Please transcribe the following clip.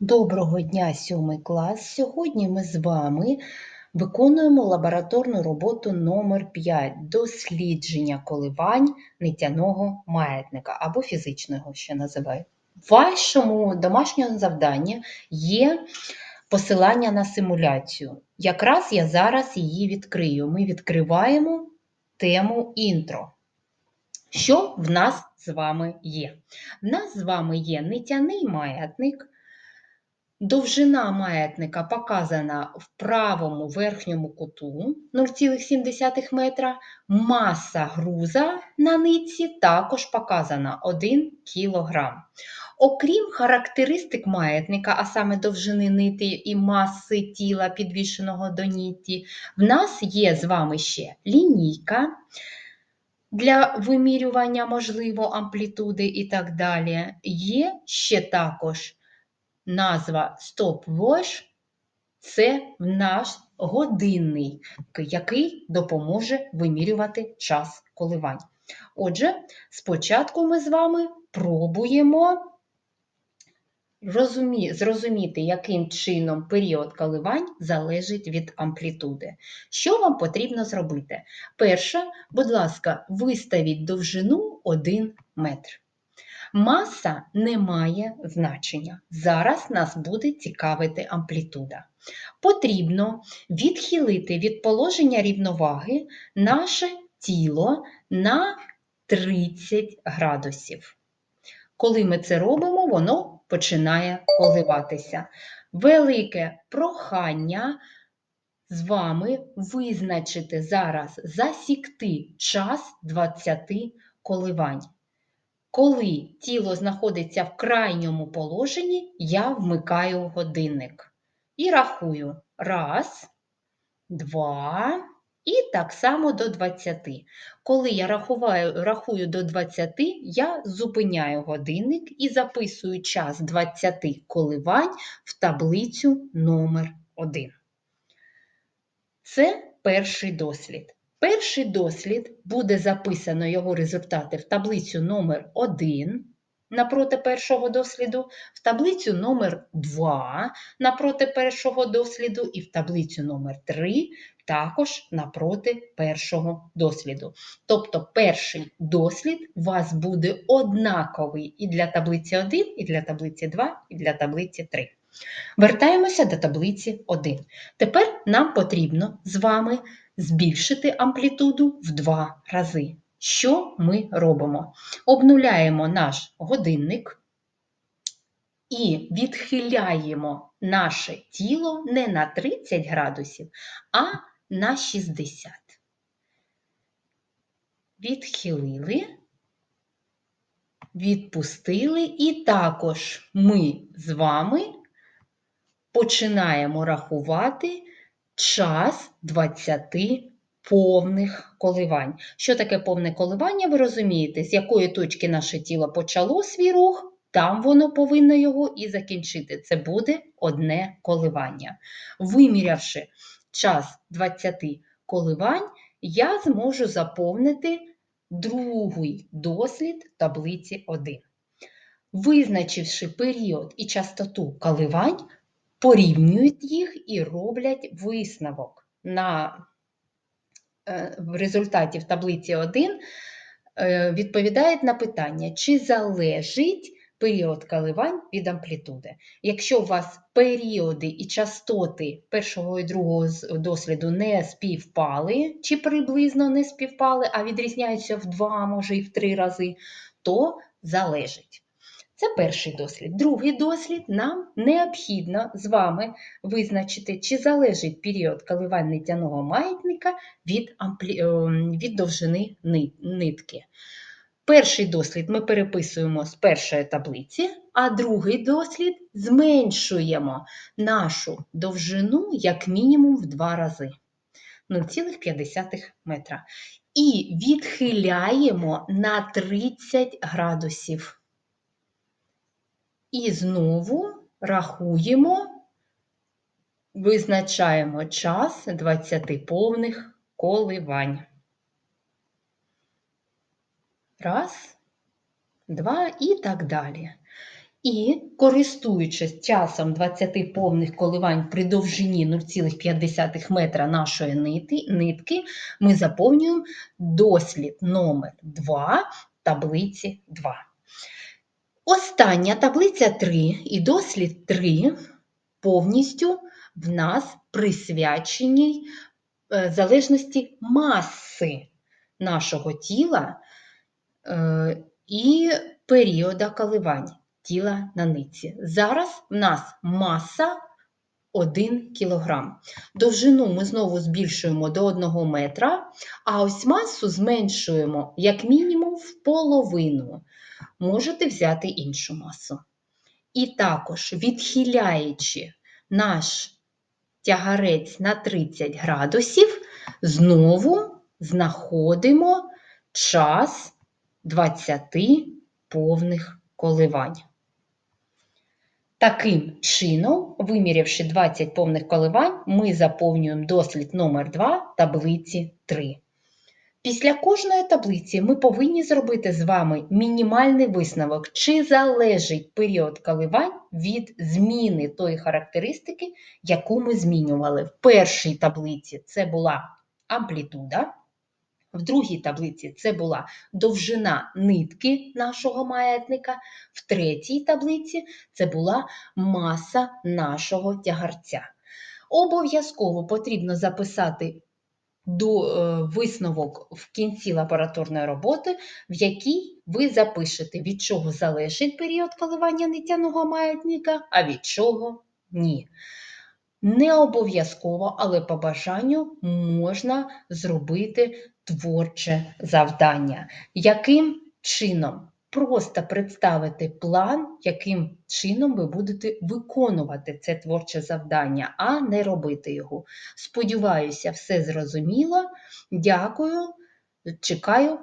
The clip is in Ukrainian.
Доброго дня, сьомий клас! Сьогодні ми з вами виконуємо лабораторну роботу номер 5 дослідження коливань нитяного маятника або фізичного, ще називають. В вашому домашньому завданні є посилання на симуляцію. Якраз я зараз її відкрию. Ми відкриваємо тему інтро. Що в нас з вами є? В нас з вами є нитяний маятник. Довжина маятника показана в правому верхньому куту 0,7 метра. Маса груза на нитці також показана 1 кг. Окрім характеристик маятника, а саме довжини нити і маси тіла, підвішеного до нитті, в нас є з вами ще лінійка для вимірювання, можливо, амплітуди і так далі. Є ще також назва Stopwatch – це наш годинник, який допоможе вимірювати час коливань. Отже, спочатку ми з вами пробуємо розумі... зрозуміти, яким чином період коливань залежить від амплітуди. Що вам потрібно зробити? Перше, будь ласка, виставіть довжину 1 метр. Маса не має значення. Зараз нас буде цікавити амплітуда. Потрібно відхилити від положення рівноваги наше тіло на 30 градусів. Коли ми це робимо, воно починає коливатися. Велике прохання з вами визначити зараз, засікти час 20 коливань. Коли тіло знаходиться в крайньому положенні, я вмикаю годинник. І рахую раз, два, і так само до 20. Коли я рахую, рахую до 20, я зупиняю годинник і записую час 20 коливань в таблицю номер 1 Це перший дослід. Перший дослід буде записано його результати в таблицю номер 1 напроти першого досліду, в таблицю номер 2 напроти першого досліду, і в таблицю номер 3 також напроти першого досліду. Тобто перший дослід у вас буде однаковий і для таблиці 1, і для таблиці 2, і для таблиці 3. Вертаємося до таблиці 1. Тепер нам потрібно з вами збільшити амплітуду в два рази. Що ми робимо? Обнуляємо наш годинник і відхиляємо наше тіло не на 30 градусів, а на 60. Відхилили, відпустили, і також ми з вами починаємо рахувати час 20 повних коливань. Що таке повне коливання, ви розумієте, з якої точки наше тіло почало свій рух, там воно повинно його і закінчити. Це буде одне коливання. Вимірявши час 20 коливань, я зможу заповнити другий дослід таблиці 1. Визначивши період і частоту коливань, порівнюють їх і роблять висновок. На е, в результаті в таблиці 1 е, відповідають на питання, чи залежить період коливань від амплітуди. Якщо у вас періоди і частоти першого і другого досліду не співпали, чи приблизно не співпали, а відрізняються в два, може і в три рази, то залежить. Це перший дослід. Другий дослід нам необхідно з вами визначити, чи залежить період коливань нитяного маятника від амплі... Е, від довжини нитки. Перший дослід ми переписуємо з першої таблиці, а другий дослід зменшуємо нашу довжину як мінімум в два рази 0,5 метра. І відхиляємо на 30 градусів. І знову рахуємо, визначаємо час 20 повних коливань. Раз, два і так далі. І, користуючись часом 20 повних коливань при довжині 0,5 метра нашої нитки, ми заповнюємо дослід номер 2 таблиці 2. Остання таблиця 3 і дослід 3 повністю в нас присвячені е, залежності маси нашого тіла е, і періода коливань тіла на нитці. Зараз в нас маса 1 кг. Довжину ми знову збільшуємо до 1 метра, а ось масу зменшуємо як мінімум в половину. Можете взяти іншу масу. І також відхиляючи наш тягарець на 30 градусів, знову знаходимо час 20 повних коливань. Таким чином, вимірявши 20 повних коливань, ми заповнюємо дослід номер 2 таблиці 3. Після кожної таблиці ми повинні зробити з вами мінімальний висновок, чи залежить період коливань від зміни тої характеристики, яку ми змінювали. В першій таблиці це була амплітуда, в другій таблиці це була довжина нитки нашого маятника, в третій таблиці це була маса нашого тягарця. Обов'язково потрібно записати до е, висновок в кінці лабораторної роботи, в якій ви запишете, від чого залежить період коливання нитяного маятника, а від чого ні. Не обов'язково, але по бажанню можна зробити творче завдання. Яким чином? Просто представити план, яким чином ви будете виконувати це творче завдання, а не робити його. Сподіваюся, все зрозуміло. Дякую, чекаю